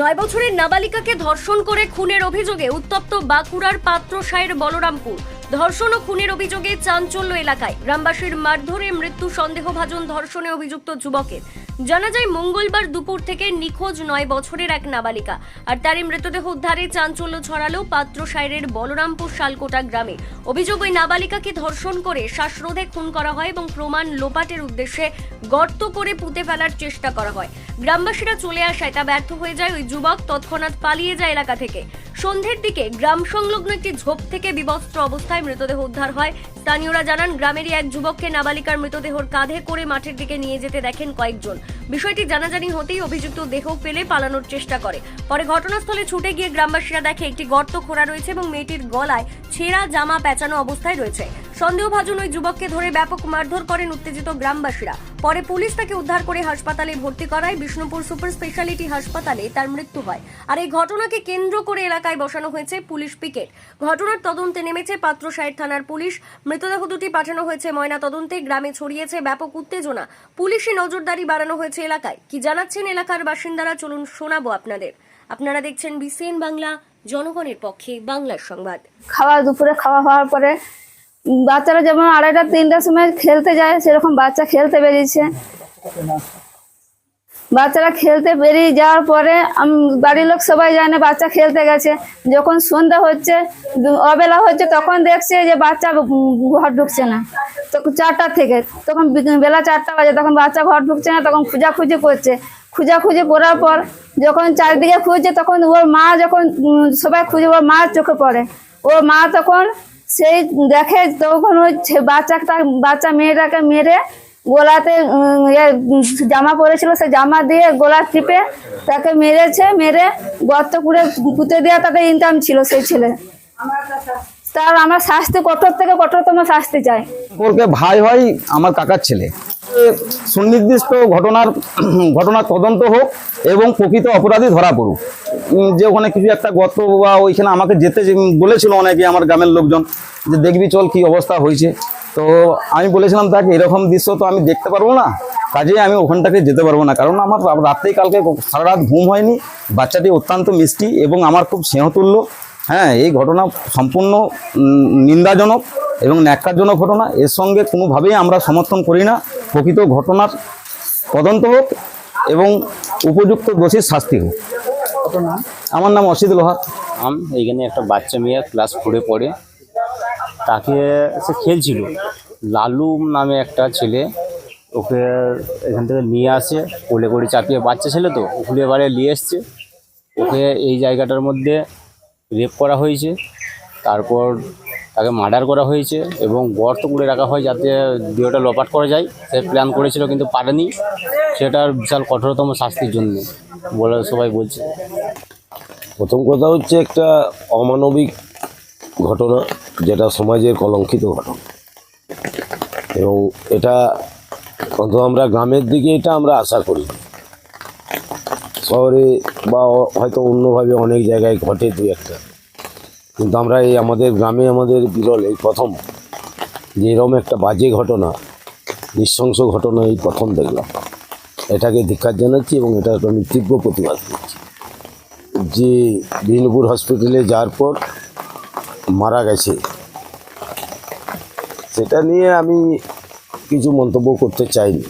নয় বছরের নাবালিকাকে ধর্ষণ করে খুনের অভিযোগে উত্তপ্ত বাঁকুড়ার পাত্রসায়ের বলরামপুর। ধর্ষণ ও খুনের অভিযোগে চাঞ্চল্য এলাকায়। গ্রামবাসীর মারধরে মৃত্যু সন্দেহভাজন ধর্ষণে অভিযুক্ত যুবকের। জানা যায় মঙ্গলবার দুপুর থেকে নিখোঁজ নয় বছরের এক নাবালিকা। আর তারই মৃতদেহ উদ্ধারে চাঞ্চল্য ছড়ালো পাত্র সাইরের বলরামপুর শালকোটা গ্রামে। অভিযোগ, ওই নাবালিকাকে ধর্ষণ করে শ্বাসরোধে খুন করা হয় এবং প্রমাণ লোপাটের উদ্দেশ্যে গর্ত করে পুঁতে ফেলার চেষ্টা করা হয়। গ্রামবাসীরা চলে আসায় তা ব্যর্থ হয়ে যায়। ওই যুবক তৎক্ষণাৎ পালিয়ে যায় এলাকা থেকে। সন্ধ্যের দিকে গ্রাম সংলগ্ন একটি ঝোপ থেকে বিবস্ত্র অবস্থায় মৃতদেহ উদ্ধার হয়। স্থানীয়রা জানান, গ্রামেরই এক যুবককে নাবালিকার মৃতদেহর কাঁধে করে মাঠের দিকে নিয়ে যেতে দেখেন কয়েকজন। বিষয়টি জানাজানি হতেই অভিযুক্ত দেহ পেলে পালানোর চেষ্টা করে। পরে ঘটনাস্থলে ছুটে গিয়ে গ্রামবাসীরা দেখে একটি গর্ত খোঁড়া রয়েছে এবং মেয়েটির গলায় ছেঁড়া জামা পেঁচানো অবস্থায় রয়েছে। সন্দেহভাজন ওই যুবককে ধরে ব্যাপক মারধর করেন উত্তেজিত গ্রামবাসীরা। পরে পুলিশ তাকে উদ্ধার করে হাসপাতালে ভর্তি করায়। বিষ্ণুপুর সুপার স্পেশালিটি হাসপাতালে তার মৃত্যু হয়। আর এই ঘটনাকে কেন্দ্র করে এলাকায় বসানো হয়েছে পুলিশ পিকেট। ঘটনার তদন্তে নেমেছে পাত্রসাহের থানার পুলিশ। মৃতদেহ দুটি পাঠানো হয়েছে ময়না তদন্তে গ্রামে ছড়িয়েছে ব্যাপক উত্তেজনা। পুলিশি নজরদারি বাড়ানো হয়েছে এলাকায়। কি জানাচ্ছেন এলাকার বাসিন্দারা? চলুন শোনাবো আপনাদের। আপনারা দেখছেন বিসিএন বাংলা। জনগণের পক্ষে বাংলার সংবাদ। খাওয়া, দুপুরে খাওয়া হওয়ার পরে বাচ্চারা যেমন আড়াইটা, তিনটার সময় খেলতে যায়, সেরকম বাচ্চা খেলতে বেরিয়েছে। বাচ্চারা খেলতে বেরিয়ে যাওয়ার পরে বাড়ির লোক সবাই জানে বাচ্চা খেলতে গেছে। যখন সন্ধ্যা হচ্ছে অবেলা হচ্ছে, তখন দেখছে যে বাচ্চা ঘর ঢুকছে না। তখন চারটার থেকে, তখন বেলা চারটা বাজে, তখন বাচ্চা ঘর ঢুকছে না, তখন খুঁজাখুঁজি করছে। খুঁজাখুঁজি করার পর যখন চারিদিকে খুঁজছে, তখন ওর মা যখন সবাই খুঁজে, ওর মা চোখে পড়ে। ওর মা তখন সেই দেখে তখন ওই বাচ্চা বাচ্চাটা বাচ্চা মেয়েটাকে মেরে গোলাতে ইয়ে, জামা পরেছিল। সে জামা দিয়ে গোলা টিপে তাকে মেরেছে মেরে গর্ত করে পুঁতে দেওয়া তাকে ইনকাম ছিল সেই ছেলে। তার আমার শাস্তি কঠোর থেকে কঠোরতম শাস্তি চাই। সম্পর্কে ভাই হয় আমার কাকার ছেলে। সুনির্দিষ্ট ঘটনার ঘটনার তদন্ত হোক এবং প্রকৃত অপরাধী ধরা পড়ুক। যে ওখানে কিছু একটা গর্ত বা ওইখানে আমাকে যেতে বলেছিল অনেকে আমার গ্রামের লোকজন যে, দেখবি চল কি অবস্থা হয়েছে? তো আমি বলেছিলাম তাকে এরকম দৃশ্য তো আমি দেখতে পারব না। কাজেই আমি ওখানটাকে যেতে পারব না। কারণ আমার রাত্রেই কালকে সারা রাত ঘুম হয়নি। বাচ্চাটি অত্যন্ত মিষ্টি এবং আমার খুব স্নেহতুল্য। হ্যাঁ এই ঘটনা সম্পূর্ণ নিন্দাজনক এবং ন্যাক্কারজনক ঘটনা। এর সঙ্গে কোনোভাবেই আমরা সমর্থন করি না। প্রকৃত ঘটনার তদন্ত হোক এবং উপযুক্ত দোষীর শাস্তি হোক। আমার নাম অসিত লোহার। আম, এইখানে একটা বাচ্চা মেয়ে ক্লাস ফোরে পড়ে। তাকে সে খেলছিল। লালু নামে একটা ছেলে ওকে এখান থেকে নিয়ে আসে, কোলে করে চাপিয়ে, বাচ্চা ছেলে তো ওগুলো এবারে নিয়ে এসছে। ওকে এই জায়গাটার মধ্যে রেপ করা হয়েছে। তারপর তাকে মার্ডার করা হয়েছে এবং গর্ত করে রাখা হয় যাতে দেহটা লোপাট করা যায়। সে প্ল্যান করেছিল কিন্তু পারেনি। সেটার বিশাল কঠোরতম শাস্তির জন্য বলে সবাই বলছে। প্রথম কথা হচ্ছে একটা অমানবিক ঘটনা, যেটা সমাজের কলঙ্কিত ঘটনা। এবং এটা অন্তত আমরা গ্রামের দিকে এটা আমরা আশা করি শহরে বা হয়তো অন্যভাবে অনেক জায়গায় ঘটে দু একটা। কিন্তু আমরা এই আমাদের গ্রামে আমাদের বিরল, এই প্রথম। যে এরকম একটা বাজে ঘটনা, নৃশংস ঘটনা এই প্রথম দেখলাম। এটাকে ধিক্ষার জানাচ্ছি এবং এটার আমি তীব্র প্রতিবাদ করছি। যে বিষ্ণুপুর হসপিটালে যাওয়ার পর মারা গেছে। সেটা নিয়ে আমি কিছু মন্তব্য করতে চাইনি।